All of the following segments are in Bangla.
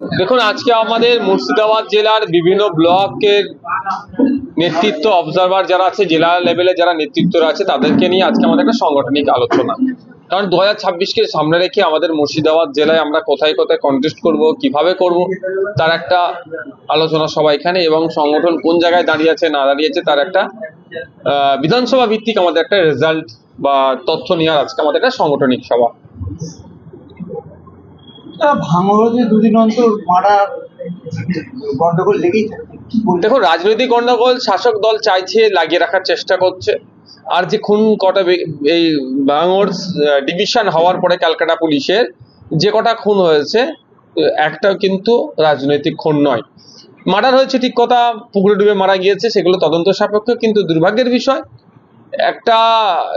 দেখুন, আজকে আমাদের মুর্শিদাবাদ জেলার বিভিন্ন ব্লকের নেতৃত্ব অবজারভার যারা আছে, জেলা লেভেলে যারা নেতৃত্বরা আছে, তাদেরকে নিয়ে আজকে আমাদের একটা সাংগঠনিক আলোচনা। কারণ দু হাজার ছাব্বিশকে সামনে রেখে আমাদের মুর্শিদাবাদ জেলায় আমরা কোথায় কোথায় কন্টেস্ট করব, কীভাবে করব, তার একটা আলোচনা সভা এখানে এবং সংগঠন কোন জায়গায় দাঁড়িয়ে আছে, না দাঁড়িয়েছে তার একটা বিধানসভা ভিত্তিক আমাদের একটা রেজাল্ট বা তথ্য নেওয়ার আজকে আমাদের একটা সাংগঠনিক সভা। কি রাজনৈতিক গন্ডগোল শাসক দল চাইছে, লাগিয়ে রাখার চেষ্টা করছে। আর যে খুন কটা এই বাঙর ডিভিশন হওয়ার পরে ক্যালকাটা পুলিশের যে কটা খুন হয়েছে, একটাও কিন্তু রাজনৈতিক খুন নয়। মার্ডার হয়েছে ঠিক কথা, পুকুরে ডুবে মারা গিয়েছে, সেগুলো তদন্ত সাপেক্ষ কিন্তু দুর্ভাগ্যের বিষয়। একটা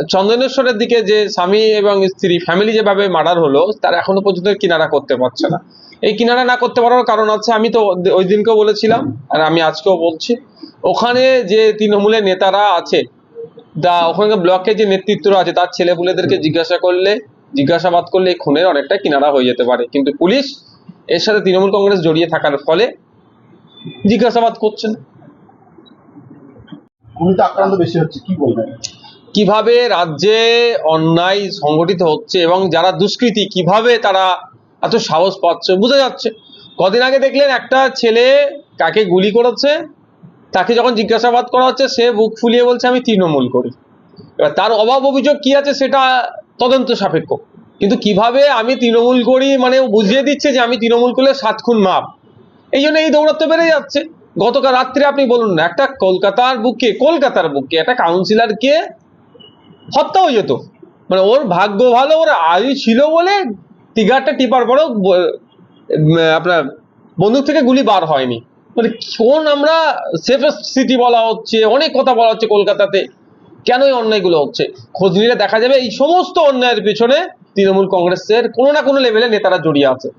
চন্দনেশ্বরের দিকে যে স্বামী এবং স্ত্রী ফ্যামিলি যেভাবে মার্ডার হলো, তার এখনও পর্যন্ত কিনারা করতে পারছে না। এই কিনারা না করতে পারার কারণ আছে, আমি তো ওই দিনকেও বলেছিলাম, আর আমি আজকেও বলছি। ওখানে যে তৃণমূলের নেতারা আছে, দা ওখানে ব্লকে যে নেতৃত্বরা আছে, তার ছেলেপুলেদেরকে জিজ্ঞাসা করলে, জিজ্ঞাসাবাদ করলে এই খুনের অনেকটা কিনারা হয়ে যেতে পারে। কিন্তু পুলিশ এর সাথে তৃণমূল কংগ্রেস জড়িয়ে থাকার ফলে জিজ্ঞাসাবাদ করছে না। উনি আক্রান্ত বেশি হচ্ছে, কি বলবেন? কীভাবে রাজ্যে অন্যায় সংগঠিত হচ্ছে এবং যারা দুষ্কৃতী, কীভাবে তারা এত সাহস পাচ্ছে, বোঝা যাচ্ছে। কদিন আগে দেখলেন একটা ছেলে কাকে গুলি করেছে, তাকে যখন জিজ্ঞাসাবাদ করা হচ্ছে, সে বুক ফুলিয়ে বলছে, আমি তৃণমূল করি। এবার তার অভাব অভিযোগ কি আছে, সেটা তদন্ত সাপেক্ষ। কিন্তু কীভাবে আমি তৃণমূল করি মানে বুঝিয়ে দিচ্ছে যে আমি তৃণমূল করলে সাত খুন মাপ। এই জন্য এই দৌড়াত্ম বেড়ে যাচ্ছে। গতকাল রাত্রে আপনি বলুন না, একটা কলকাতার বুকে কলকাতার বুকে একটা কাউন্সিলরকে হত্যা হয়ে যেত। মানে ওর ভাগ্য ভালো, ওর আয়ু ছিল বলে টিগারটা টিপার পরেও আপনার বন্দুক থেকে গুলি বার হয়নি। মানে কোন আমরা সেফেস্ট সিটি বলা হচ্ছে, অনেক কথা বলা হচ্ছে কলকাতাতে, কেন এই অন্যায়গুলো হচ্ছে? খোঁজ নিলে দেখা যাবে এই সমস্ত অন্যায়ের পেছনে তৃণমূল কংগ্রেসের কোনো না কোনো লেভেলে নেতারা জড়িয়ে আছে।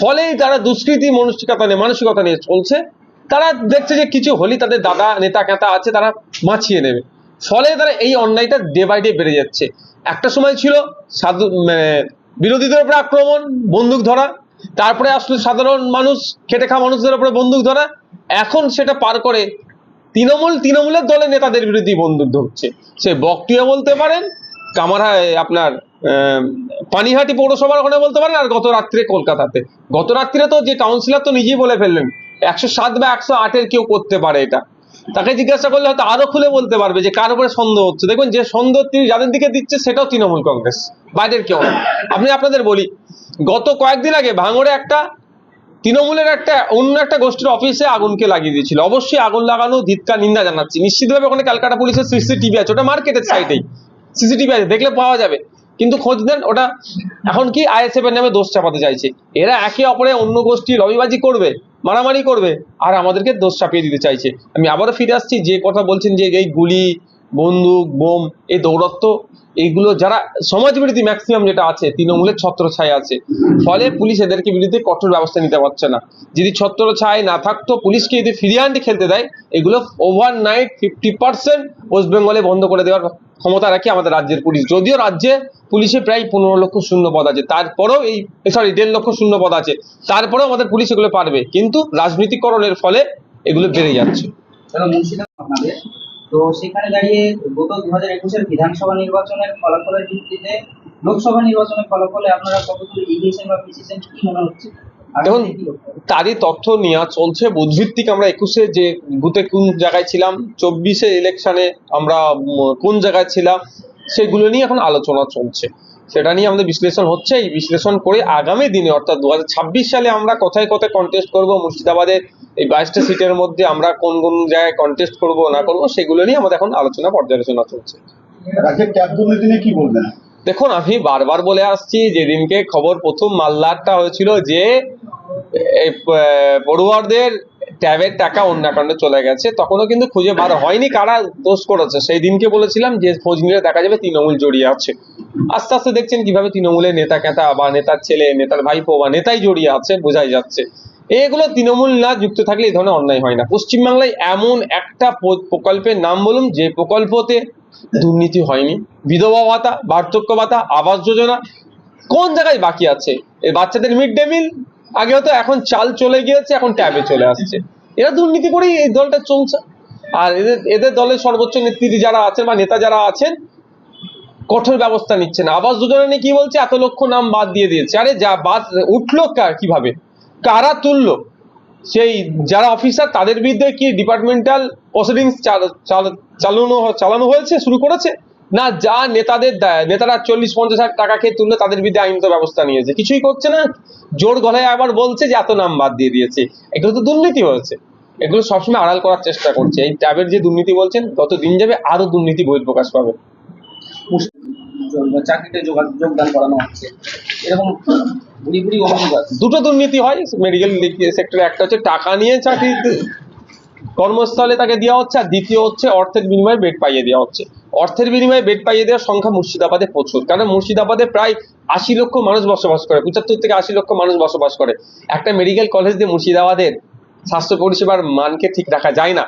ফলেই তারা দুষ্কৃতি মানসিকতা নিয়ে মানসিকতা নিয়ে চলছে। তারা দেখছে যে কিছু হলি তাদের দাদা, নেতা কেতা আছে, তারা মাছিয়ে নেবে। ফলে তারা এই অন্যায়টা ডে বাই ডে বেড়ে যাচ্ছে। একটা সময় ছিল সাধু মানে বিরোধীদের উপরে আক্রমণ, বন্দুক ধরা, তারপরে আসলে সাধারণ মানুষ, খেটে খাওয়া মানুষদের উপরে বন্দুক ধরা। এখন সেটা পার করে তৃণমূল, তৃণমূলের দলের নেতাদের বিরুদ্ধে বন্দুক ধরছে। সে বকটিয়া বলতে পারেন, কামারহায় আপনার পানিহাটি পৌরসভার ওখানে বলতে পারেন, আর গত রাত্রে কলকাতাতে। গত রাত্রে তো যে কাউন্সিলর তো নিজেই বলে ফেললেন একশো সাত বা একশো আটের কেউ করতে পারে এটা। তাকে জিজ্ঞাসা করলে হয়তো আরও খুলে বলতে পারবে যে কার উপরে সন্দেহ হচ্ছে। দেখুন, যে সন্দেহ তিনি যাদের দিকে দিচ্ছে, সেটাও তৃণমূল কংগ্রেস, বাইরের কেউ আপনি আপনাদের বলি, গত কয়েকদিন আগে ভাঙড়ে একটা, তৃণমূলের একটা, অন্য একটা গোষ্ঠীর অফিসে আগুনকে লাগিয়ে দিয়েছিল। অবশ্যই আগুন লাগানো ধিৎকার নিন্দা জানাচ্ছি। নিশ্চিতভাবে ওখানে ক্যালকাটা পুলিশের সিসিটিভি আছে। ওটা মার্কেটের সাইডেই সিসিটিভি আছে, দেখলে পাওয়া যাবে। কিন্তু খোঁজ দেন ওটা, এখন কি আইএসএফ এর নামে দোষ চাপাতে চাইছে। এরা একে অপরে অন্য গোষ্ঠী লবিবাজি করবে। মারামারি করবে। আর আমাদেরকে দোষ চাপিয়ে দিতে চাইছে। আমি আবারও ফিরে আসছি, যে কথা বলছেন যে এই গুলি বন্দুক, বোম, এই দৌরত্ব এইগুলো যারা সমাজবিরোধী ম্যাক্সিমাম যেটা আছে, তৃণমূলের ছত্র ছায় আছে। ফলে পুলিশ এদেরকে বিরুদ্ধে কঠোর ব্যবস্থা নিতে পারছে না। যদি ছত্র ছায় না থাকতো, পুলিশকে যদি ফিরিয়ে খেলতে দেয়, এগুলো over night fifty percent West বেঙ্গলে বন্ধ করে দেওয়ার ক্ষমতা রাখে আমাদের রাজ্যের পুলিশ। যদিও রাজ্যে পুলিশে প্রায় পনেরো লক্ষ শূন্য পদ আছে। তারপরেও এই সরি দেড় লক্ষ শূন্য পদ আছে। তারপরেও আমাদের পুলিশ এগুলো পারবে। কিন্তু রাজনীতিকরণের ফলে এগুলো বেড়ে যাচ্ছে। তো সেখানে দাঁড়িয়ে গত দু হাজার একুশের বিধানসভা নির্বাচনের ফলাফলের ভিত্তিতে লোকসভা নির্বাচনের ফলাফলে আপনারা কতদূর এগিয়েছেন বা পিছিয়েছেন কি মনে হচ্ছে? দেখুন? তারই তথ্য নেওয়া চলছে। বুধভিত্তিক আমরা একুশে যে বুথে কোন জায়গায় ছিলাম চব্বিশে ইলেকশনে আমরা কোন জায়গায় ছিলাম সেগুলো নিয়ে এখন আলোচনা চলছে। সেটা নিয়ে আমাদের বিশ্লেষণ হচ্ছে এই বিশ্লেষণ করে আগামী দিনে অর্থাৎ দু সালে আমরা কোথায় কোথায় কন্টেস্ট করব মুর্শিদাবাদে এই বাইশটা সিটের মধ্যে আমরা কোন কোন জায়গায় কন্টেস্ট করব না করব সেগুলো নিয়ে আমাদের এখন আলোচনা পর্যালোচনা চলছে। কি বলবেন? দেখুন আমি বারবার বলে আসছি যেদিনকে খবর প্রথম মাল্লারটা হয়েছিল যে পড়ুয়ারদের ট্যাবের টাকা অন্য অ্যাকাউন্টে চলে গেছে তখনও কিন্তু খুঁজে বার হয়নি কারা দোষ করেছে। সেই দিনকে বলেছিলাম যে খোঁজ নিলে দেখা যাবে তৃণমূল জড়িয়ে আছে। আস্তে আস্তে দেখছেন কীভাবে তৃণমূলের নেতা কেতা বা নেতার ছেলে, নেতার ভাইপো বা নেতাই জড়িয়ে আছে, বোঝাই যাচ্ছে। এগুলো তৃণমূল না যুক্ত থাকলে এই ধরনের অন্যায় হয় না। পশ্চিমবাংলায় এমন একটা প্রকল্পের নাম বলুন, যে প্রকল্পতে দুর্নীতি হয়নি। বিধবা ভাতা, বার্ধক্য ভাতা, আবাস যোজনা কোন জায়গায় বাকি আছে? এই বাচ্চাদের মিড ডে মিল? আগে হতো এখন চাল চলে গিয়েছে, এখন ট্যাবে চলে আসছে। এরা দুর্নীতি করেই এই দলটা চলছে। আর এদের এদের দলের সর্বোচ্চ নেত্রী যারা আছেন বা নেতা যারা আছেন কঠোর ব্যবস্থা নিচ্ছে না আবাস যোজনা নিয়ে কি বলছে? এত লক্ষ নাম বাদ দিয়ে দিয়েছে। আরে যা বাদ, উঠল কার কীভাবে? কারা তুললো? সেই যারা অফিসার তাদের বিরুদ্ধে কি ডিপার্টমেন্টাল প্রসিডিংস চালানো চালানো হয়েছে, শুরু করেছে? না, যা নেতাদের নেতারা চল্লিশ, পঞ্চাশ হাজার টাকা খেয়ে তুললে, তাদের বিরুদ্ধে আইনত ব্যবস্থা নিয়েছে। কিছুই করছে না। জোর গলায় আবার বলছে যে, এত নাম বাদ দিয়ে দিয়েছে। এগুলো তো দুর্নীতি হয়েছে। এগুলো সবসময় আড়াল করার চেষ্টা করছে। এই ট্যাবের যে দুর্নীতি বলছেন তত দিন যাবে আরও দুর্নীতি বহিঃপ্রকাশ পাবে। চাকরিতে যোগদান করানো হচ্ছে। এরকম দুটো দুর্নীতি হয় মেডিকেল সেক্টরে একটা হচ্ছে টাকা নিয়ে চাকরি, কর্মস্থলে তাকে দেওয়া হচ্ছে। আর দ্বিতীয় হচ্ছে অর্থের বিনিময়ে বেড পাইয়ে দেওয়া হচ্ছে। অর্থের বিনিময়ে বেড পাইয়ে দেওয়ার সংখ্যা মুর্শিদাবাদে প্রচুর। কারণ মুর্শিদাবাদে প্রায় আশি লক্ষ মানুষ বসবাস করে, পঁচাত্তর থেকে আশি লক্ষ মানুষ বসবাস করে। একটা মেডিকেল কলেজ দিয়ে মুর্শিদাবাদের স্বাস্থ্য পরিষেবার মানকে ঠিক রাখা যায় না।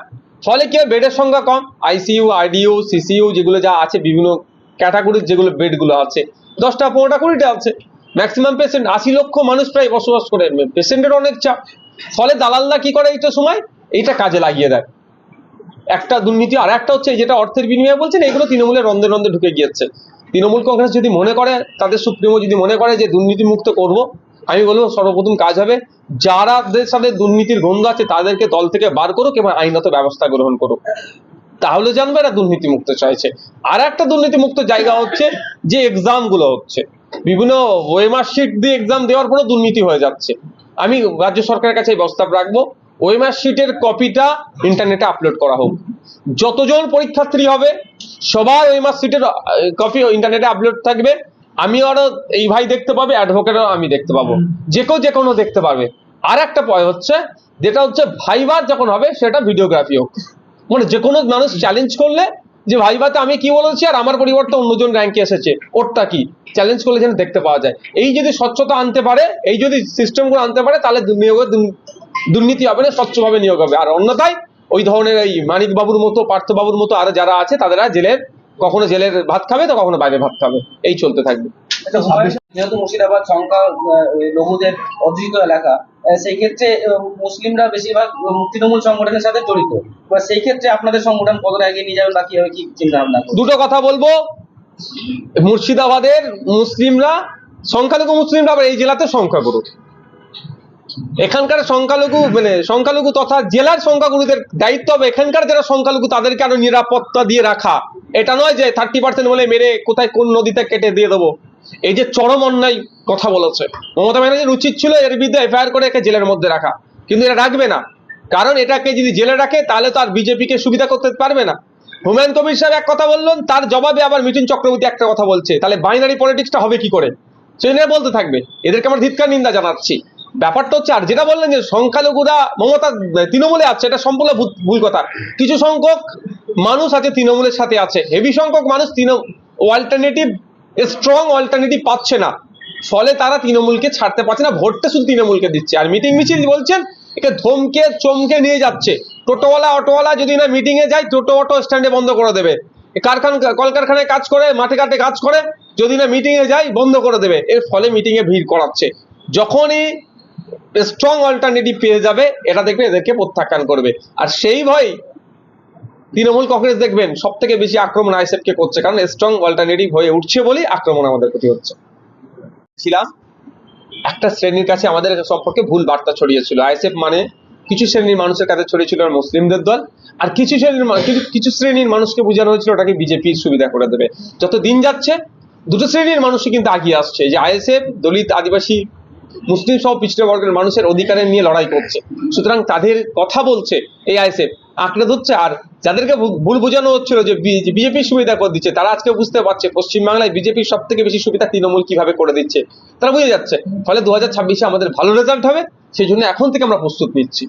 ফলে কি বেডের সংখ্যা কম। আইসিইউ আইডিইউ সিসিইউ যেগুলো যা আছে, বিভিন্ন ক্যাটাগরির যেগুলো বেডগুলো আছে, দশটা, পনেরোটা, কুড়িটা আছে। ম্যাক্সিমাম পেশেন্ট আশি লক্ষ মানুষ প্রায় বসবাস করে। পেশেন্টের অনেক চাপ। ফলে দালালরা কি করে এইটা সময়? এইটা কাজে লাগিয়ে দেয়। একটা দুর্নীতি, আর একটা হচ্ছে যেটা অর্থের বিনিময়ে বলছেন, এগুলো তৃণমূলের রন্ধে রন্ধে ঢুকে গিয়েছে। তৃণমূল কংগ্রেস যদি মনে করে, তাদের সুপ্রিমো যদি মনে করে যে দুর্নীতি মুক্ত করব, আমি বলব সর্বপ্রথম কাজ হবে যারাদের সাথে দুর্নীতির গন্ধ আছে, তাদেরকে দল থেকে বার করুক এবং আইনত ব্যবস্থা গ্রহণ করুক। তাহলে জানবে এরা দুর্নীতি মুক্ত চাইছে। আর একটা দুর্নীতি মুক্ত জায়গা হচ্ছে যে এক্সামগুলো হচ্ছে। বিভিন্ন ওয়েমার শিট দিয়ে এক্সাম দেওয়ার পরও দুর্নীতি হয়ে যাচ্ছে। আমি রাজ্য সরকারের কাছে এই প্রস্তাব রাখব ওয়েমার শিটের কপিটা ইন্টারনেটে আপলোড করা হোক। যতজন পরীক্ষার্থী হবে, সবার ওয়েমার শিটের কপি ইন্টারনেটে আপলোড থাকবে। আমি আরও এই ভাই দেখতে পাবে অ্যাডভোকেটও আমি দেখতে পাবো। যে কেউ যে কোনো দেখতে পাবে আর একটা পয় হচ্ছে, যেটা হচ্ছে ভাইবার যখন হবে, সেটা ভিডিওগ্রাফি হোক। মানে যে কোনো মানুষ চ্যালেঞ্জ করলে যে ভাইভাতে আমি কি বলেছি আর আমার পরিবর্তে অন্যজন র্যাঙ্কে এসেছে ওরটা কি? চ্যালেঞ্জ করলে যেন দেখতে পাওয়া যায়। এই যদি স্বচ্ছতা আনতে পারে এই যদি সিস্টেমগুলো আনতে পারে তাহলে নিয়োগের দুর্নীতি হবে না স্বচ্ছভাবে নিয়োগ হবে। আর অন্যথায় ওই ধরনের এই মানিক বাবুর মতো পার্থবাবুর মতো আরও যারা আছে তাদেরা জেলের কখনো জেলের ভাত খাবে তো কখনো বাইরে ভাত খাবে। এই চলতে থাকবে। যেহেতু মুর্শিদাবাদ সংখ্যা লঘুদের অধ্যুষিত এলাকা সেই ক্ষেত্রে মুসলিমরা বেশিরভাগ তৃণমূল সংগঠনের সাথে জড়িত। এবার সেই ক্ষেত্রে আপনাদের সংগঠন কতটা এগিয়ে নিয়ে যাবেন বা কীভাবে কি চিন্তা ভাবনা দুটো কথা বলব। মুর্শিদাবাদের মুসলিমরা, সংখ্যালঘু মুসলিমরা আবার এই জেলাতে সংখ্যাগুরু। এখানকার সংখ্যালঘু মানে সংখ্যালঘু তথা জেলার সংখ্যাগুরুদের দায়িত্ব হবে এখানকার যারা সংখ্যালঘু, তাদেরকে আরও নিরাপত্তা দিয়ে রাখা। এটা নয় যে থার্টি পার্সেন্ট বলে মেরে কোথায় কোন নদীতে কেটে দিয়ে দেবো। এই যে চরম অন্যায় কথা বলেছে। মমতা ব্যানার্জির উচিত ছিল, এর বিরুদ্ধে এফআইআর করে একে জেলের মধ্যে রাখা। কিন্তু এটা রাখবে না। কারণ এটাকে যদি জেলে রাখে, তাহলে তো আর বিজেপিকে সুবিধা করতে পারবে না। হুমায়ুন কবির সাহেব এক কথা বললেন, তার জবাবে আবার মিঠুন চক্রবর্তী একটা কথা বলছে, তাহলে বাইনারি পলিটিক্সটা হবে কি করে? সেই নিয়ে বলতে থাকবে। এদেরকে আমার ধিৎকার নিন্দা জানাচ্ছি। ব্যাপারটা হচ্ছে, আর যেটা বললেন যে সংখ্যালঘুরা মমতা, তৃণমূলে আছে, এটা সম্পূর্ণ ভুল কথা। কিছু সংখ্যক মানুষ আছে তৃণমূলের সাথে আছে। হেভি সংখ্যক মানুষ তৃণ অল্টারনেটিভ স্ট্রং অল্টারনেটিভ পাচ্ছে না। ফলে তারা তৃণমূলকে ছাড়তে পারছে না, ভোটটা শুধু তৃণমূলকে দিচ্ছে। আর মিটিং মিছিল বলছেন, একে ধমকে, চমকে নিয়ে যাচ্ছে। টোটোওয়ালা, অটোওয়ালা যদি না মিটিং এ যায়, টোটো, অটো স্ট্যান্ডে বন্ধ করে দেবে। কারখানা, কলকারখানায় কাজ করে, মাঠে ঘাটে কাজ করে, যদি না মিটিং এ যায়, বন্ধ করে দেবে। এর ফলে মিটিং এ ভিড় করাচ্ছে। যখনই স্ট্রং অল্টারনেটিভ পেয়ে যাবে, এটা দেখবে এদেরকে প্রত্যাখ্যান করবে। আর সেই ভয় তৃণমূল কংগ্রেস দেখবেন সব থেকে বেশি আক্রমণ আইসেফ কে করছে, কারণ স্ট্রং অল্টারনেটিভ হয়ে উঠছে বলেই আক্রমণ আমাদের প্রতি হচ্ছে। ছিলাম একটা শ্রেণির কাছে আমাদের সম্পর্কে ভুল বার্তা ছড়িয়েছিল। আইএসএফ মানে কিছু শ্রেণির মানুষের কাছে ছড়িয়েছিল মুসলিমদের দল, আর কিছু শ্রেণির কিছু শ্রেণির মানুষকে বোঝানো হয়েছিল ওটাকে বিজেপির সুবিধা করে দেবে। যত দিন যাচ্ছে, দুটো শ্রেণির মানুষই কিন্তু আগিয়ে আসছে। যে আইএসএফ, দলিত, আদিবাসী, মুসলিম সহ পিছিয়ে বর্গের মানুষের অধিকারের নিয়ে লড়াই করছে। সুতরাং তাদের কথা বলছে এই আইএসএফ। আঁকড়ে ধরছে। আর যাদেরকে ভুল বোঝানো হচ্ছিল যে বিজেপি সুবিধা করে দিচ্ছে, তারা আজকে বুঝতে পারছে পশ্চিমবাংলায় বিজেপির সব থেকে বেশি সুবিধা তৃণমূল কীভাবে করে দিচ্ছে। তারা বুঝে যাচ্ছে। ফলে দু হাজার ছাব্বিশে আমাদের ভালো রেজাল্ট হবে, সেই জন্য এখন থেকে আমরা প্রস্তুত নিচ্ছি।